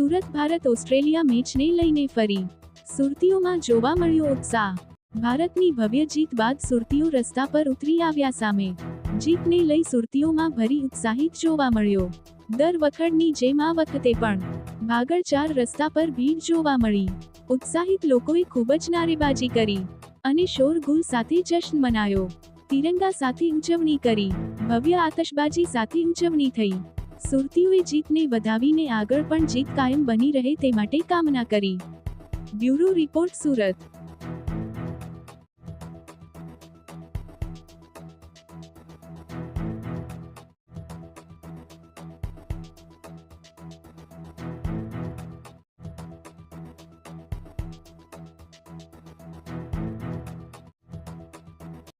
Bharat, Australia મેચને લઈને ફરી. સુરતીઓમાં જોવા મળ્યો ઉત્સાહ. ભારતની ભવ્ય જીત બાદ સુરતીઓ રસ્તા પર ઉતરી આવ્યા સામે. જીતને લઈ સુરતીઓમાં ભરી ઉત્સાહિત જોવા મળ્યો. દર વખતની જેમ આ વખતે પણ. ભાગળ ચાર રસ્તા પર ભીડ જોવા મળી. ઉત્સાહિત લોકોએ ખૂબ જ નારેબાજી કરી અને શોરગુલ સાથે જશ્ન મનાયો. તિરંગા સાથે ઉજવણી કરી. ભવ્ય આતશબાજી સાથે ઉજવણી થઈ. સુરતીઓએ જીતને વધાવીને આગળ પણ જીત કાયમ બની રહે તે માટે કામના કરી. Bureau report Surat.